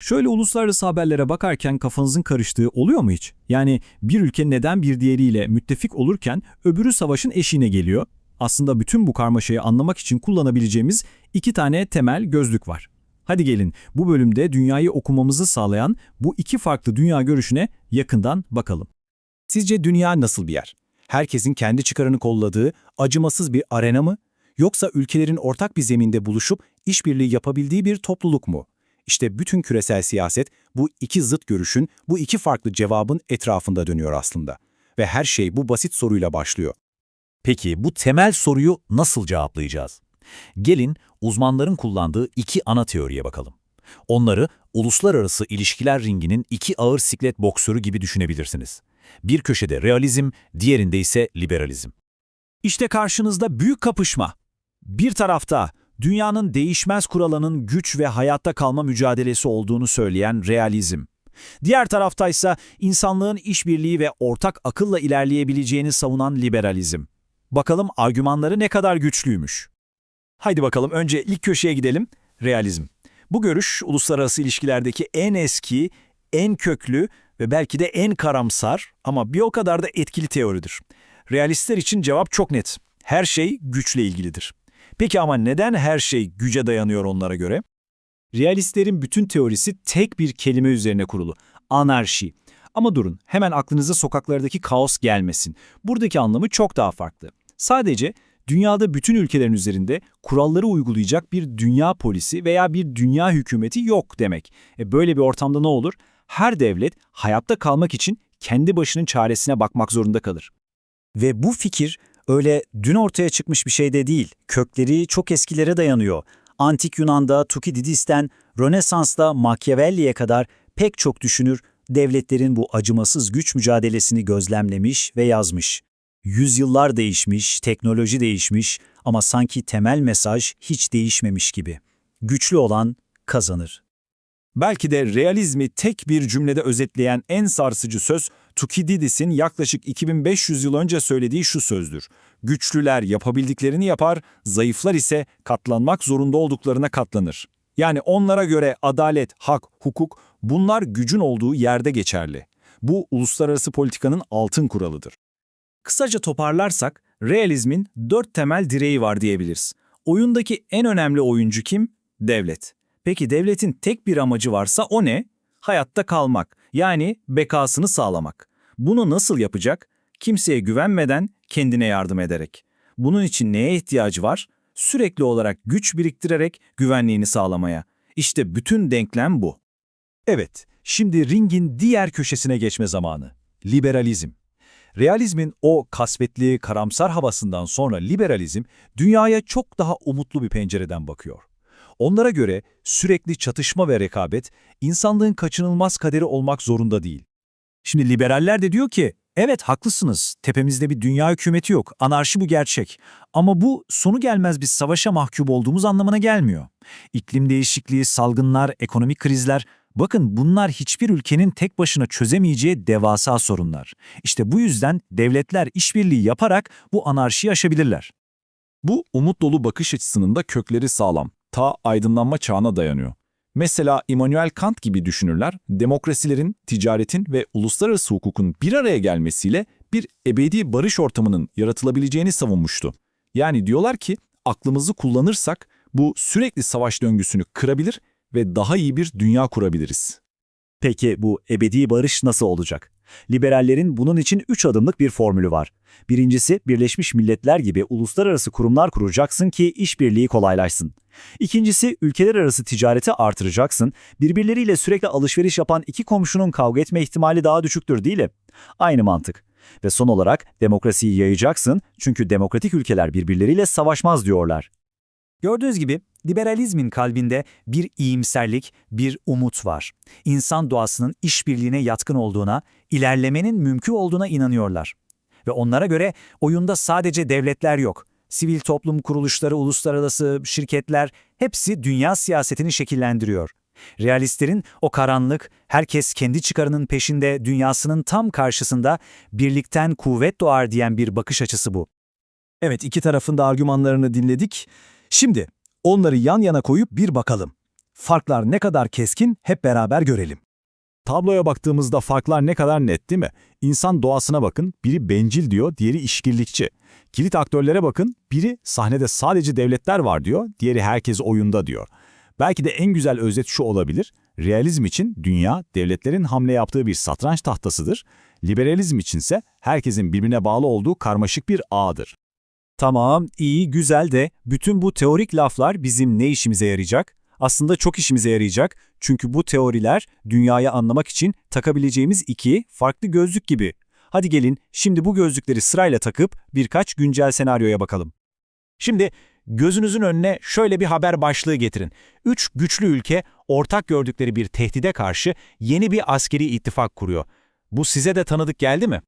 Şöyle uluslararası haberlere bakarken kafanızın karıştığı oluyor mu hiç? Yani bir ülke neden bir diğeriyle müttefik olurken öbürü savaşın eşiğine geliyor? Aslında bütün bu karmaşayı anlamak için kullanabileceğimiz iki tane temel gözlük var. Hadi gelin bu bölümde dünyayı okumamızı sağlayan bu iki farklı dünya görüşüne yakından bakalım. Sizce dünya nasıl bir yer? Herkesin kendi çıkarını kolladığı acımasız bir arena mı? Yoksa ülkelerin ortak bir zeminde buluşup işbirliği yapabildiği bir topluluk mu? İşte bütün küresel siyaset bu iki zıt görüşün, bu iki farklı cevabın etrafında dönüyor aslında. Ve her şey bu basit soruyla başlıyor. Peki bu temel soruyu nasıl cevaplayacağız? Gelin uzmanların kullandığı iki ana teoriye bakalım. Onları uluslararası ilişkiler ringinin iki ağır siklet boksörü gibi düşünebilirsiniz. Bir köşede realizm, diğerinde ise liberalizm. İşte karşınızda büyük kapışma. Bir tarafta dünyanın değişmez kuralının güç ve hayatta kalma mücadelesi olduğunu söyleyen realizm. Diğer taraftaysa insanlığın işbirliği ve ortak akılla ilerleyebileceğini savunan liberalizm. Bakalım argümanları ne kadar güçlüymüş. Haydi bakalım önce ilk köşeye gidelim, realizm. Bu görüş uluslararası ilişkilerdeki en eski, en köklü ve belki de en karamsar ama bir o kadar da etkili teoridir. Realistler için cevap çok net. Her şey güçle ilgilidir. Peki ama neden her şey güce dayanıyor onlara göre? Realistlerin bütün teorisi tek bir kelime üzerine kurulu. Anarşi. Ama durun, hemen aklınıza sokaklardaki kaos gelmesin. Buradaki anlamı çok daha farklı. Sadece dünyada bütün ülkelerin üzerinde kuralları uygulayacak bir dünya polisi veya bir dünya hükümeti yok demek. E böyle bir ortamda ne olur? Her devlet hayatta kalmak için kendi başının çaresine bakmak zorunda kalır. Ve bu fikir öyle dün ortaya çıkmış bir şey de değil. Kökleri çok eskilere dayanıyor. Antik Yunan'da Tukididis'ten Rönesans'ta Machiavelli'ye kadar pek çok düşünür devletlerin bu acımasız güç mücadelesini gözlemlemiş ve yazmış. Yüzyıllar değişmiş, teknoloji değişmiş ama sanki temel mesaj hiç değişmemiş gibi. Güçlü olan kazanır. Belki de realizmi tek bir cümlede özetleyen en sarsıcı söz Tukididis'in yaklaşık 2500 yıl önce söylediği şu sözdür. Güçlüler yapabildiklerini yapar, zayıflar ise katlanmak zorunda olduklarına katlanır. Yani onlara göre adalet, hak, hukuk bunlar gücün olduğu yerde geçerli. Bu uluslararası politikanın altın kuralıdır. Kısaca toparlarsak, realizmin dört temel direği var diyebiliriz. Oyundaki en önemli oyuncu kim? Devlet. Peki devletin tek bir amacı varsa o ne? Hayatta kalmak, yani bekasını sağlamak. Bunu nasıl yapacak? Kimseye güvenmeden kendine yardım ederek. Bunun için neye ihtiyacı var? Sürekli olarak güç biriktirerek güvenliğini sağlamaya. İşte bütün denklem bu. Evet, şimdi ringin diğer köşesine geçme zamanı. Liberalizm. Realizmin o kasvetli, karamsar havasından sonra liberalizm, dünyaya çok daha umutlu bir pencereden bakıyor. Onlara göre sürekli çatışma ve rekabet, insanlığın kaçınılmaz kaderi olmak zorunda değil. Şimdi liberaller de diyor ki, evet haklısınız, tepemizde bir dünya hükümeti yok, anarşi bu gerçek. Ama bu sonu gelmez bir savaşa mahkum olduğumuz anlamına gelmiyor. İklim değişikliği, salgınlar, ekonomik krizler, bakın bunlar hiçbir ülkenin tek başına çözemeyeceği devasa sorunlar. İşte bu yüzden devletler işbirliği yaparak bu anarşiyi aşabilirler. Bu umut dolu bakış açısının da kökleri sağlam. Ta aydınlanma çağına dayanıyor. Mesela Immanuel Kant gibi düşünürler, demokrasilerin, ticaretin ve uluslararası hukukun bir araya gelmesiyle bir ebedi barış ortamının yaratılabileceğini savunmuştu. Yani diyorlar ki aklımızı kullanırsak bu sürekli savaş döngüsünü kırabilir ve daha iyi bir dünya kurabiliriz. Peki bu ebedi barış nasıl olacak? Liberallerin bunun için üç adımlık bir formülü var. Birincisi Birleşmiş Milletler gibi uluslararası kurumlar kuracaksın ki işbirliği kolaylaşsın. İkincisi ülkeler arası ticareti artıracaksın. Birbirleriyle sürekli alışveriş yapan iki komşunun kavga etme ihtimali daha düşüktür değil mi? Aynı mantık. Ve son olarak demokrasiyi yayacaksın çünkü demokratik ülkeler birbirleriyle savaşmaz diyorlar. Gördüğünüz gibi liberalizmin kalbinde bir iyimserlik, bir umut var. İnsan doğasının işbirliğine yatkın olduğuna, ilerlemenin mümkün olduğuna inanıyorlar. Ve onlara göre oyunda sadece devletler yok. Sivil toplum kuruluşları, uluslararası şirketler hepsi dünya siyasetini şekillendiriyor. Realistlerin o karanlık, herkes kendi çıkarının peşinde dünyasının tam karşısında birlikten kuvvet doğar diyen bir bakış açısı bu. Evet iki tarafın da argümanlarını dinledik. Şimdi onları yan yana koyup bir bakalım. Farklar ne kadar keskin hep beraber görelim. Tabloya baktığımızda farklar ne kadar net değil mi? İnsan doğasına bakın, biri bencil diyor, diğeri işbirlikçi. Kilit aktörlere bakın, biri sahnede sadece devletler var diyor, diğeri herkes oyunda diyor. Belki de en güzel özet şu olabilir, realizm için dünya, devletlerin hamle yaptığı bir satranç tahtasıdır, liberalizm içinse herkesin birbirine bağlı olduğu karmaşık bir ağdır. Tamam, iyi, güzel de bütün bu teorik laflar bizim ne işimize yarayacak? Aslında çok işimize yarayacak çünkü bu teoriler dünyayı anlamak için takabileceğimiz iki farklı gözlük gibi. Hadi gelin şimdi bu gözlükleri sırayla takıp birkaç güncel senaryoya bakalım. Şimdi gözünüzün önüne şöyle bir haber başlığı getirin. Üç güçlü ülke ortak gördükleri bir tehdide karşı yeni bir askeri ittifak kuruyor. Bu size de tanıdık geldi mi?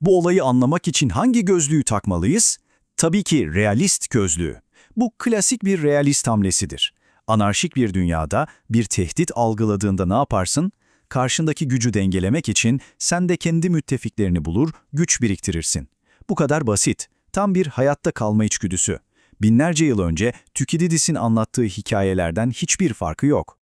Bu olayı anlamak için hangi gözlüğü takmalıyız? Tabii ki realist gözlüğü. Bu klasik bir realist hamlesidir. Anarşik bir dünyada bir tehdit algıladığında ne yaparsın? Karşındaki gücü dengelemek için sen de kendi müttefiklerini bulur, güç biriktirirsin. Bu kadar basit. Tam bir hayatta kalma içgüdüsü. Binlerce yıl önce Tükididis'in anlattığı hikayelerden hiçbir farkı yok.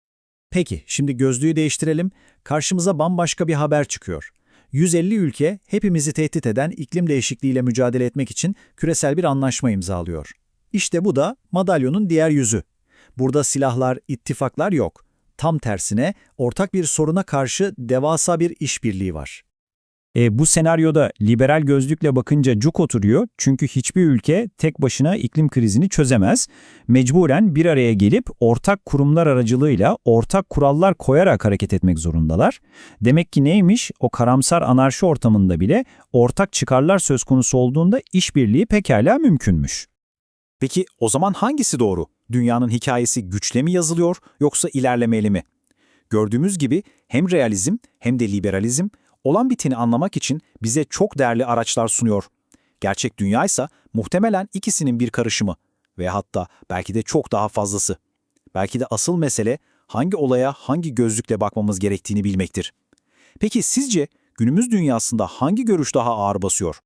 Peki, şimdi gözlüğü değiştirelim. Karşımıza bambaşka bir haber çıkıyor. 150 ülke hepimizi tehdit eden iklim değişikliğiyle mücadele etmek için küresel bir anlaşma imzalıyor. İşte bu da madalyonun diğer yüzü. Burada silahlar, ittifaklar yok. Tam tersine ortak bir soruna karşı devasa bir işbirliği var. E, bu senaryoda liberal gözlükle bakınca cuk oturuyor çünkü hiçbir ülke tek başına iklim krizini çözemez. Mecburen bir araya gelip ortak kurumlar aracılığıyla ortak kurallar koyarak hareket etmek zorundalar. Demek ki neymiş? O karamsar anarşi ortamında bile ortak çıkarlar söz konusu olduğunda işbirliği pekala mümkünmüş. Peki o zaman hangisi doğru? Dünyanın hikayesi güçle mi yazılıyor yoksa ilerlemeli mi? Gördüğümüz gibi hem realizm hem de liberalizm olan biteni anlamak için bize çok değerli araçlar sunuyor. Gerçek dünya ise muhtemelen ikisinin bir karışımı ve hatta belki de çok daha fazlası. Belki de asıl mesele hangi olaya hangi gözlükle bakmamız gerektiğini bilmektir. Peki sizce günümüz dünyasında hangi görüş daha ağır basıyor?